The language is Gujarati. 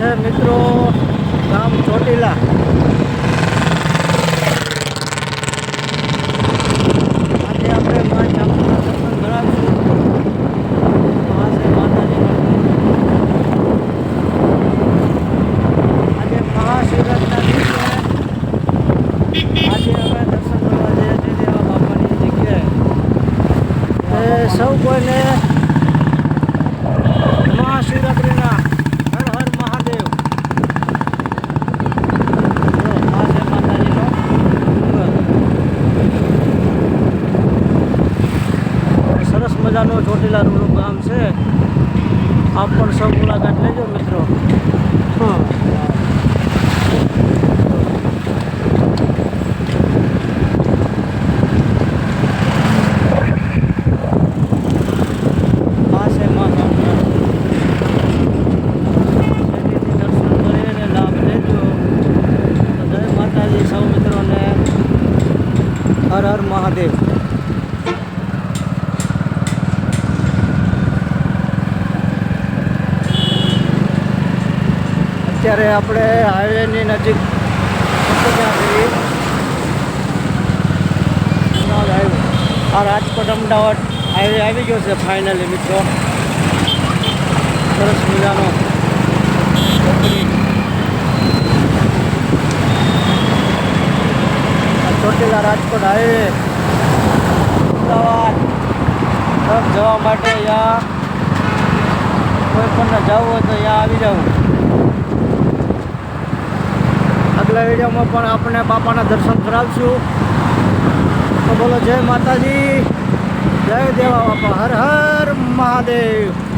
છે મિત્રો ગામ ચોટીલા. આજે આપણે મા ચામુંડા દર્શન કરાવીશું આ છે માતાજીનું આજે મહાશિવરાત્રિના દિવસે આજે અમે દર્શન કરવા જઈએ છીએ દેવા બાપાની જગ્યાએ એ સૌ કોઈને મહાશિવરાત્રિના હર હર મહાદેવ જો, આ છે માતાજીનો ડુંગર. સરસ મજાનું ચોટીલા રૂનું ગામ છે. આપ પણ સૌ મુલાકાત લેજો મિત્રો. હા. આ છે માં ચામુંડા. શેરીથી દર્શન કરીને લાભ લેજો તો જય માતાજી સૌ મિત્રોને હર હર મહાદેવ અત્યારે આપણે હાઈવેની નજીક આ રાજકોટ અમદાવાદ હાઈવે આવી ગયો છે ફાઇનલી મિત્રો. સરસ મજાનો ચોટીલા રાજકોટ હાઈવે અમદાવાદ. તરફ જવા માટે અહીંયા કોઈ પણ જવું હોય તો અહીંયા આવી જવું આગલા વિડીયોમાં પણ આપણે બાપાના દર્શન કરાવશું. તો બોલો, જય માતાજી. જય દેવા બાપા. હર હર મહાદેવ.